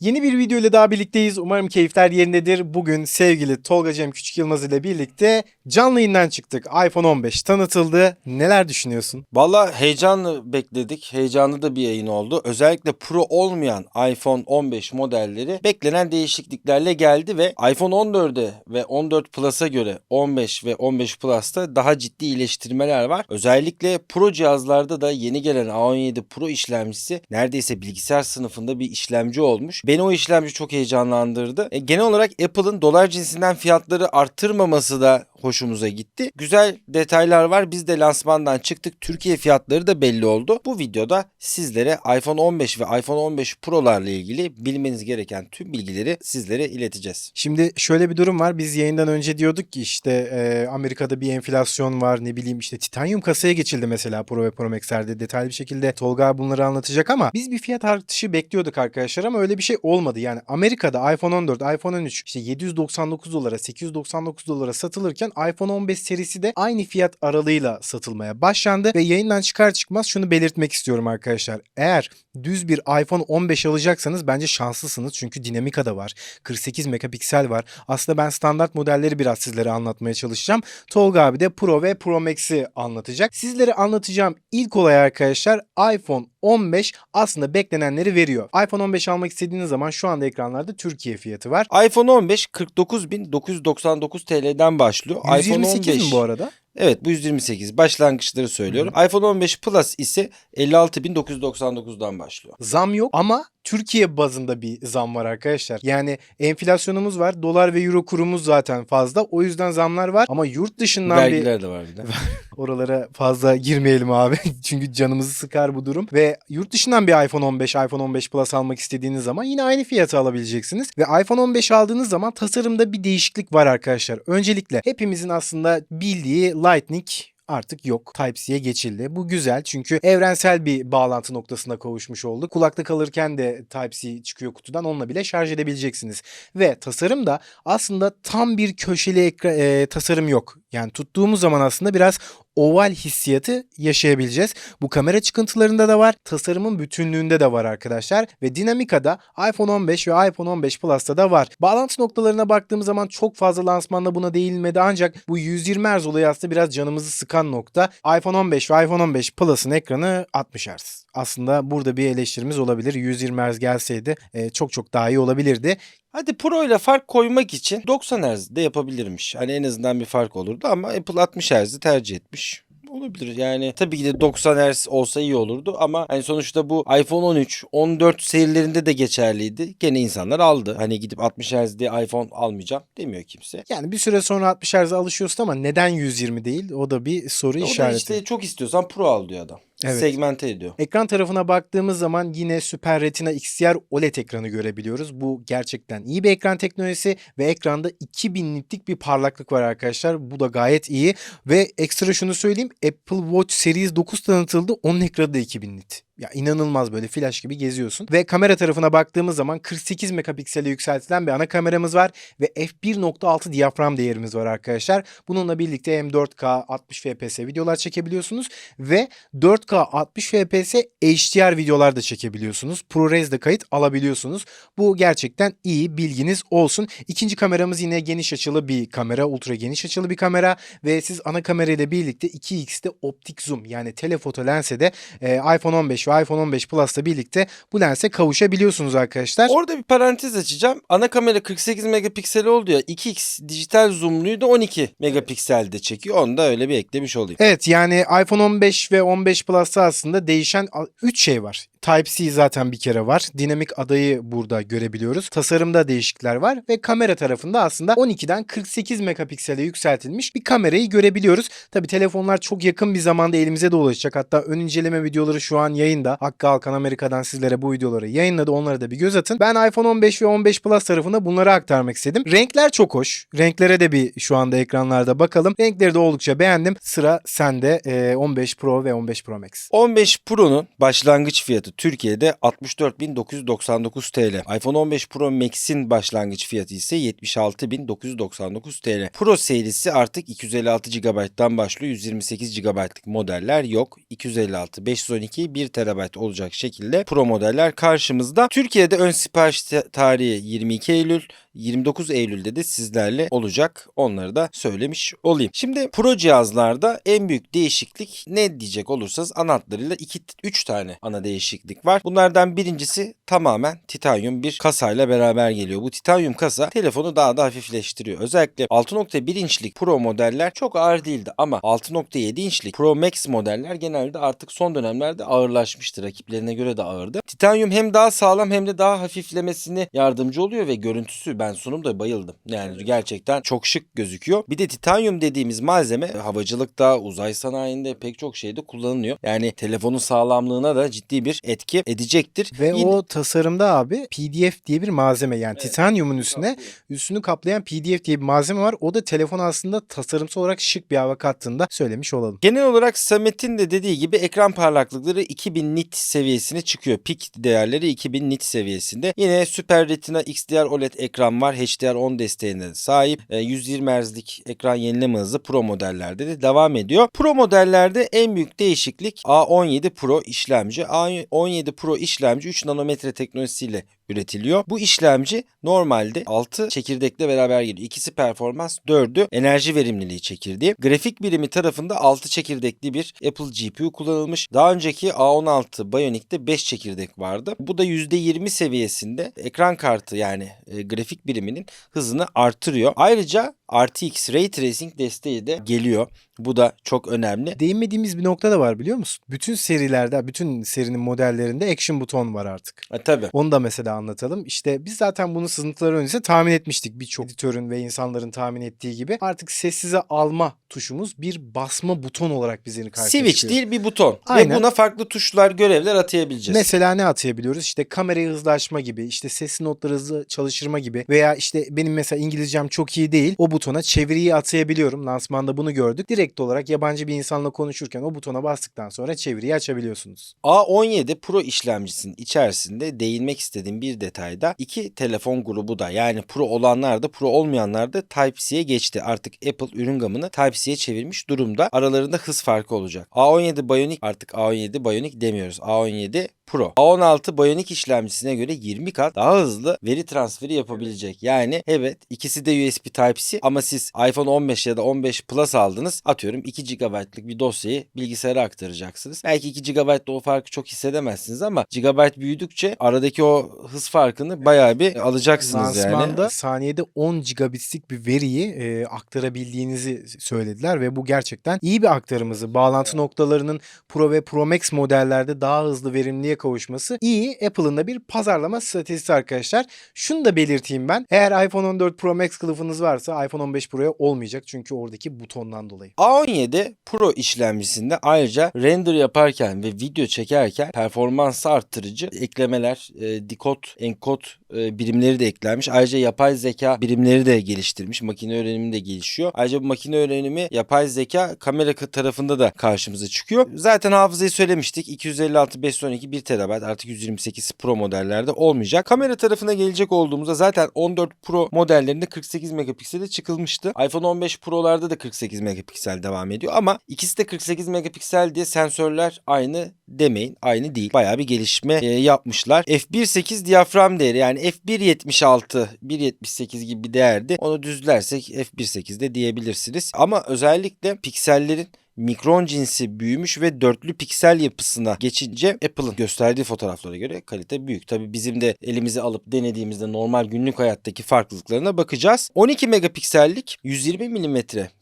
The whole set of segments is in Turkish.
Yeni bir video ile daha birlikteyiz. Umarım keyifler yerindedir. Bugün sevgili Tolga Cem Küçük Yılmaz ile birlikte canlı yayından çıktık. iPhone 15 tanıtıldı. Neler düşünüyorsun? Valla heyecanlı bekledik. Heyecanlı da bir yayın oldu. Özellikle Pro olmayan iPhone 15 modelleri beklenen değişikliklerle geldi ve iPhone 14'e ve 14 Plus'a göre 15 ve 15 Plus'ta daha ciddi iyileştirmeler var. Özellikle Pro cihazlarda da yeni gelen A17 Pro işlemcisi neredeyse bilgisayar sınıfında bir işlemci olmuş. Beni o işlemci çok heyecanlandırdı. E, genel olarak Apple'ın dolar cinsinden fiyatları arttırmaması da hoşumuza gitti. Güzel detaylar var. Biz de lansmandan çıktık. Türkiye fiyatları da belli oldu. Bu videoda sizlere iPhone 15 ve iPhone 15 Pro'larla ilgili bilmeniz gereken tüm bilgileri sizlere ileteceğiz. Şimdi şöyle bir durum var. Biz yayından önce diyorduk ki işte e, Amerika'da bir enflasyon var. Ne bileyim işte titanyum kasaya geçildi mesela Pro ve Pro Max'lerde. Detaylı bir şekilde Tolga bunları anlatacak ama biz bir fiyat artışı bekliyorduk arkadaşlar ama öyle bir şey olmadı. Yani Amerika'da iPhone 14, iPhone 13 işte 799 dolara, 899 dolara satılırken iPhone 15 serisi de aynı fiyat aralığıyla satılmaya başlandı ve yayından çıkar çıkmaz şunu belirtmek istiyorum arkadaşlar. Eğer düz bir iPhone 15 alacaksanız bence şanslısınız çünkü dinamika da var. 48 megapiksel var. Aslında ben standart modelleri biraz sizlere anlatmaya çalışacağım. Tolga abi de Pro ve Pro Max'i anlatacak. Sizlere anlatacağım ilk olay arkadaşlar iPhone 15 aslında beklenenleri veriyor. iPhone 15 almak istediğiniz zaman şu anda ekranlarda Türkiye fiyatı var. iPhone 15 49.999 TL'den başlıyor. iPhone 128 15 mi bu arada? Evet bu 128 başlangıçları söylüyorum. iPhone 15 Plus ise 56.999'dan başlıyor. Zam yok ama Türkiye bazında bir zam var arkadaşlar. Yani enflasyonumuz var. Dolar ve euro kurumuz zaten fazla. O yüzden zamlar var. Ama yurt dışından bir Vergiler de var bir de. oralara fazla girmeyelim abi. Çünkü canımızı sıkar bu durum. Ve yurt dışından bir iPhone 15, iPhone 15 Plus almak istediğiniz zaman yine aynı fiyatı alabileceksiniz. Ve iPhone 15 aldığınız zaman tasarımda bir değişiklik var arkadaşlar. Öncelikle hepimizin aslında bildiği Lightning artık yok. Type-C'ye geçildi. Bu güzel çünkü evrensel bir bağlantı noktasına kavuşmuş olduk. Kulakta kalırken de Type-C çıkıyor kutudan. Onunla bile şarj edebileceksiniz. Ve tasarım da aslında tam bir köşeli ekra- e, tasarım yok. Yani tuttuğumuz zaman aslında biraz oval hissiyatı yaşayabileceğiz. Bu kamera çıkıntılarında da var. Tasarımın bütünlüğünde de var arkadaşlar. Ve Dinamica'da iPhone 15 ve iPhone 15 Plus'ta da var. Bağlantı noktalarına baktığımız zaman çok fazla lansmanda buna değinilmedi ancak bu 120 Hz olayı aslında biraz canımızı sıkan nokta. iPhone 15 ve iPhone 15 Plus'ın ekranı 60 Hz. Aslında burada bir eleştirimiz olabilir. 120 Hz gelseydi e, çok çok daha iyi olabilirdi. Hadi Pro ile fark koymak için 90 Hz'de yapabilirmiş. Hani en azından bir fark olurdu ama Apple 60 Hz'i tercih etmiş. Olabilir yani tabii ki de 90 Hz olsa iyi olurdu ama hani sonuçta bu iPhone 13, 14 serilerinde de geçerliydi. Gene insanlar aldı. Hani gidip 60 Hz diye iPhone almayacağım demiyor kimse. Yani bir süre sonra 60 Hz'e alışıyorsun ama neden 120 değil? O da bir soru O da işareti. işte çok istiyorsan Pro al diyor adam. Evet. Segmente ediyor. Ekran tarafına baktığımız zaman yine Super Retina XDR OLED ekranı görebiliyoruz. Bu gerçekten iyi bir ekran teknolojisi ve ekranda 2000 nitlik bir parlaklık var arkadaşlar. Bu da gayet iyi ve ekstra şunu söyleyeyim Apple Watch Series 9 tanıtıldı. Onun ekranı da 2000 nit. Ya inanılmaz böyle flash gibi geziyorsun. Ve kamera tarafına baktığımız zaman 48 megapiksele yükseltilen bir ana kameramız var ve f1.6 diyafram değerimiz var arkadaşlar. Bununla birlikte hem 4K 60 FPS videolar çekebiliyorsunuz ve 4K 60 FPS HDR videolar da çekebiliyorsunuz. ProRes'de kayıt alabiliyorsunuz. Bu gerçekten iyi bilginiz olsun. İkinci kameramız yine geniş açılı bir kamera. Ultra geniş açılı bir kamera ve siz ana kamerayla birlikte 2x'te optik zoom yani telefoto lense de e, iPhone 15 ve iPhone 15 Plus'la birlikte bu lense kavuşabiliyorsunuz arkadaşlar. Orada bir parantez açacağım. Ana kamera 48 megapiksel oldu ya. 2x dijital zoomluyu da 12 megapikselde çekiyor. Onu da öyle bir eklemiş olayım. Evet yani iPhone 15 ve 15 Plus'ta aslında değişen 3 şey var. Type-C zaten bir kere var. Dinamik adayı burada görebiliyoruz. Tasarımda değişiklikler var ve kamera tarafında aslında 12'den 48 megapiksele yükseltilmiş bir kamerayı görebiliyoruz. Tabi telefonlar çok yakın bir zamanda elimize de ulaşacak. Hatta ön inceleme videoları şu an yayında. Hakkı Alkan Amerika'dan sizlere bu videoları yayınladı. Onlara da bir göz atın. Ben iPhone 15 ve 15 Plus tarafında bunları aktarmak istedim. Renkler çok hoş. Renklere de bir şu anda ekranlarda bakalım. Renkleri de oldukça beğendim. Sıra sende e, 15 Pro ve 15 Pro Max. 15 Pro'nun başlangıç fiyatı fiyatı Türkiye'de 64.999 TL. iPhone 15 Pro Max'in başlangıç fiyatı ise 76.999 TL. Pro serisi artık 256 GB'dan başlıyor. 128 GB'lık modeller yok. 256, 512, 1 TB olacak şekilde Pro modeller karşımızda. Türkiye'de ön sipariş ta- tarihi 22 Eylül. 29 Eylül'de de sizlerle olacak. Onları da söylemiş olayım. Şimdi Pro cihazlarda en büyük değişiklik ne diyecek olursanız ana hatlarıyla 2 3 tane ana değişiklik var. Bunlardan birincisi tamamen titanyum bir kasayla beraber geliyor. Bu titanyum kasa telefonu daha da hafifleştiriyor. Özellikle 6.1 inçlik Pro modeller çok ağır değildi ama 6.7 inçlik Pro Max modeller genelde artık son dönemlerde ağırlaşmıştı. Rakiplerine göre de ağırdı. Titanyum hem daha sağlam hem de daha hafiflemesine yardımcı oluyor ve görüntüsü ben sunumda bayıldım. Yani gerçekten çok şık gözüküyor. Bir de titanyum dediğimiz malzeme havacılıkta, uzay sanayinde pek çok şeyde kullanılıyor. Yani telefonun sağlamlığına da ciddi bir etki edecektir. Ve Yine- o tasarımda abi PDF diye bir malzeme yani titanyumun üstüne üstünü kaplayan PDF diye bir malzeme var. O da telefon aslında tasarımsal olarak şık bir hava kattığında söylemiş olalım. Genel olarak Samet'in de dediği gibi ekran parlaklıkları 2000 nit seviyesine çıkıyor. Pik değerleri 2000 nit seviyesinde. Yine Super Retina XDR OLED ekran var. HDR10 desteğine de sahip. E, 120 Hz'lik ekran yenileme hızı Pro modellerde de devam ediyor. Pro modellerde en büyük değişiklik A17 Pro işlemci. A17 Pro işlemci 3 nanometre teknolojisiyle üretiliyor. Bu işlemci normalde 6 çekirdekle beraber geliyor. İkisi performans, 4'ü enerji verimliliği çekirdeği. Grafik birimi tarafında 6 çekirdekli bir Apple GPU kullanılmış. Daha önceki A16 Bionic'te 5 çekirdek vardı. Bu da %20 seviyesinde ekran kartı yani e, grafik biriminin hızını artırıyor. Ayrıca RTX Ray Tracing desteği de geliyor. Bu da çok önemli. Değinmediğimiz bir nokta da var biliyor musun? Bütün serilerde, bütün serinin modellerinde action buton var artık. E, tabii. Onu da mesela anlatalım. İşte biz zaten bunu sızıntıları öncesinde tahmin etmiştik. Birçok editörün ve insanların tahmin ettiği gibi. Artık sessize alma tuşumuz bir basma buton olarak bizlerin karşısına Switch çıkıyor. değil bir buton. Aynen. Ve buna farklı tuşlar, görevler atayabileceğiz. Mesela ne atayabiliyoruz? İşte kamerayı hızlı açma gibi, işte sesli notları hızlı çalıştırma gibi veya işte benim mesela İngilizcem çok iyi değil. O butona çeviriyi atayabiliyorum. Lansmanda bunu gördük. Direkt olarak yabancı bir insanla konuşurken o butona bastıktan sonra çeviriyi açabiliyorsunuz. A17 Pro işlemcisinin içerisinde değinmek istediğim bir detayda iki telefon grubu da yani Pro olanlar da Pro olmayanlar da Type-C'ye geçti. Artık Apple ürün gamını Type-C'ye çevirmiş durumda. Aralarında hız farkı olacak. A17 Bionic artık A17 Bionic demiyoruz. A17 Pro. A16 Bionic işlemcisine göre 20 kat daha hızlı veri transferi yapabilecek. Yani evet ikisi de USB Type-C ama siz iPhone 15 ya da 15 Plus aldınız. Atıyorum 2 GB'lık bir dosyayı bilgisayara aktaracaksınız. Belki 2 GB'da o farkı çok hissedemezsiniz ama GB büyüdükçe aradaki o hız farkını bayağı bir alacaksınız yani. Lansmanda saniyede 10 gigabitlik bir veriyi e, aktarabildiğinizi söylediler ve bu gerçekten iyi bir aktarımızı. Bağlantı noktalarının Pro ve Pro Max modellerde daha hızlı verimliye kavuşması iyi. Apple'ın da bir pazarlama stratejisi arkadaşlar. Şunu da belirteyim ben. Eğer iPhone 14 Pro Max kılıfınız varsa iPhone 15 Pro'ya olmayacak çünkü oradaki butondan dolayı. A17 Pro işlemcisinde ayrıca render yaparken ve video çekerken performans arttırıcı eklemeler, e, decode, encode e, birimleri de eklenmiş. Ayrıca yapay zeka birimleri de geliştirmiş. Makine öğrenimi de gelişiyor. Ayrıca bu makine öğrenimi yapay zeka kamera tarafında da karşımıza çıkıyor. Zaten hafızayı söylemiştik. 256, 512, 1 TB artık 128 Pro modellerde olmayacak. Kamera tarafına gelecek olduğumuzda zaten 14 Pro modellerinde 48 megapiksele çıkılmıştı. iPhone 15 Pro'larda da 48 megapiksel devam ediyor ama ikisi de 48 megapiksel diye sensörler aynı demeyin. Aynı değil. Bayağı bir gelişme e, yapmışlar. f1.8 diyafram değeri yani f1.76, 1.78 gibi bir değerdi. Onu düzlersek f1.8 de diyebilirsiniz. Ama özellikle piksellerin mikron cinsi büyümüş ve dörtlü piksel yapısına geçince Apple'ın gösterdiği fotoğraflara göre kalite büyük. Tabi bizim de elimize alıp denediğimizde normal günlük hayattaki farklılıklarına bakacağız. 12 megapiksellik 120 mm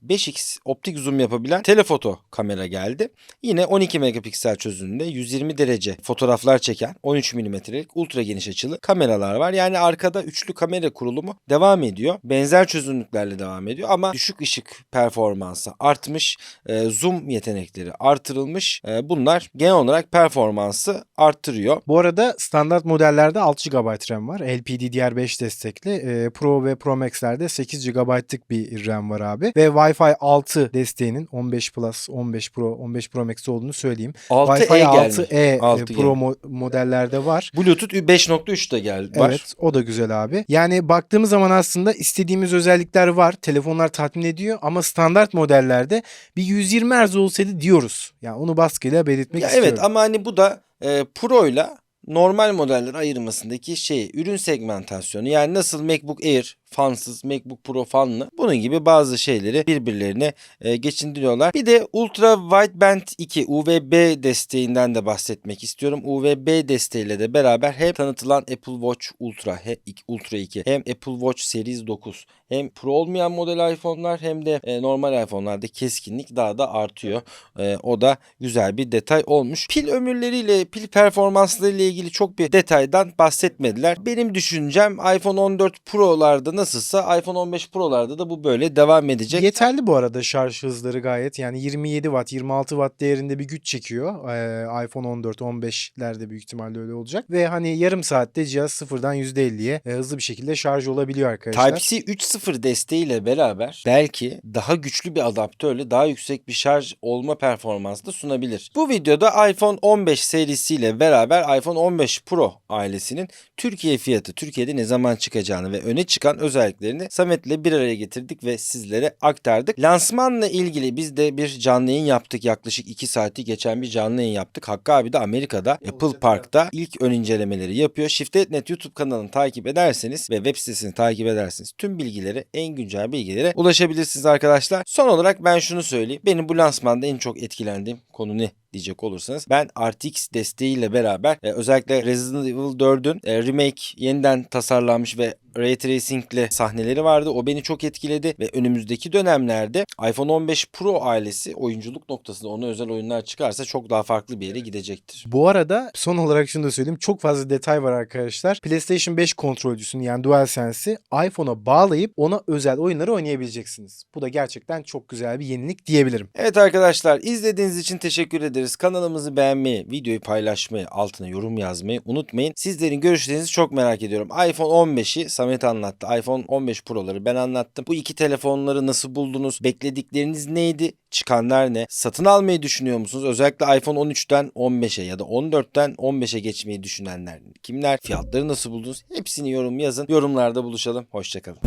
5x optik zoom yapabilen telefoto kamera geldi. Yine 12 megapiksel çözünürlüğünde 120 derece fotoğraflar çeken 13 mm'lik ultra geniş açılı kameralar var. Yani arkada üçlü kamera kurulumu devam ediyor. Benzer çözünürlüklerle devam ediyor ama düşük ışık performansı artmış. Ee, zoom zoom yetenekleri artırılmış. E, bunlar genel olarak performansı arttırıyor. Bu arada standart modellerde 6 GB RAM var. LPDDR5 destekli. Ee, Pro ve Pro Max'lerde 8 GB'lık bir RAM var abi. Ve Wi-Fi 6 desteğinin 15 Plus, 15 Pro, 15 Pro Max olduğunu söyleyeyim. 6E Wi-Fi gelmiş. 6E e, 6 Pro mo- modellerde var. Bluetooth 5.3 de geldi. Var. Evet o da güzel abi. Yani baktığımız zaman aslında istediğimiz özellikler var. Telefonlar tatmin ediyor ama standart modellerde bir 120 Hz olsaydı diyoruz. Yani onu baskıyla belirtmek Ya istiyorum. evet ama hani bu da e, Pro ile normal modeller ayırmasındaki şey ürün segmentasyonu. Yani nasıl MacBook Air fansız, MacBook Pro fanlı bunun gibi bazı şeyleri birbirlerine e, geçindiriyorlar. Bir de Ultra Wideband 2 UVB desteğinden de bahsetmek istiyorum. UVB desteğiyle de beraber hem tanıtılan Apple Watch Ultra, he, Ultra 2 hem Apple Watch Series 9 hem Pro olmayan model iPhone'lar hem de e, normal iPhone'larda keskinlik daha da artıyor. E, o da güzel bir detay olmuş. Pil ömürleriyle, pil performanslarıyla ilgili çok bir detaydan bahsetmediler. Benim düşüncem iPhone 14 Pro'larda nasılsa iPhone 15 Pro'larda da bu böyle devam edecek. Yeterli bu arada şarj hızları gayet. Yani 27 watt, 26 watt değerinde bir güç çekiyor. Ee, iPhone 14, 15'lerde büyük ihtimalle öyle olacak. Ve hani yarım saatte cihaz sıfırdan %50'ye e, hızlı bir şekilde şarj olabiliyor arkadaşlar. Type-C 3.0 desteğiyle beraber belki daha güçlü bir adaptörle daha yüksek bir şarj olma performansı da sunabilir. Bu videoda iPhone 15 serisiyle beraber iPhone 15 Pro ailesinin Türkiye fiyatı, Türkiye'de ne zaman çıkacağını ve öne çıkan özelliklerini Samet'le bir araya getirdik ve sizlere aktardık. Lansmanla ilgili biz de bir canlı yayın yaptık. Yaklaşık 2 saati geçen bir canlı yayın yaptık. Hakkı abi de Amerika'da Apple Park'ta ilk ön incelemeleri yapıyor. Shift.net YouTube kanalını takip ederseniz ve web sitesini takip ederseniz tüm bilgilere, en güncel bilgilere ulaşabilirsiniz arkadaşlar. Son olarak ben şunu söyleyeyim. Benim bu lansmanda en çok etkilendiğim konu ne diyecek olursanız ben RTX desteğiyle beraber e, özellikle Resident Evil 4'ün e, remake yeniden tasarlanmış ve Ray Tracing ile sahneleri vardı. O beni çok etkiledi ve önümüzdeki dönemlerde iPhone 15 Pro ailesi oyunculuk noktasında ona özel oyunlar çıkarsa çok daha farklı bir yere gidecektir. Bu arada son olarak şunu da söyleyeyim. Çok fazla detay var arkadaşlar. PlayStation 5 kontrolcüsünü yani DualSense'i iPhone'a bağlayıp ona özel oyunları oynayabileceksiniz. Bu da gerçekten çok güzel bir yenilik diyebilirim. Evet arkadaşlar izlediğiniz için teşekkür ederiz. Kanalımızı beğenmeyi, videoyu paylaşmayı, altına yorum yazmayı unutmayın. Sizlerin görüşlerinizi çok merak ediyorum. iPhone 15'i Samet anlattı. iPhone 15 Pro'ları ben anlattım. Bu iki telefonları nasıl buldunuz? Bekledikleriniz neydi? Çıkanlar ne? Satın almayı düşünüyor musunuz? Özellikle iPhone 13'ten 15'e ya da 14'ten 15'e geçmeyi düşünenler kimler? Fiyatları nasıl buldunuz? Hepsini yorum yazın. Yorumlarda buluşalım. Hoşçakalın.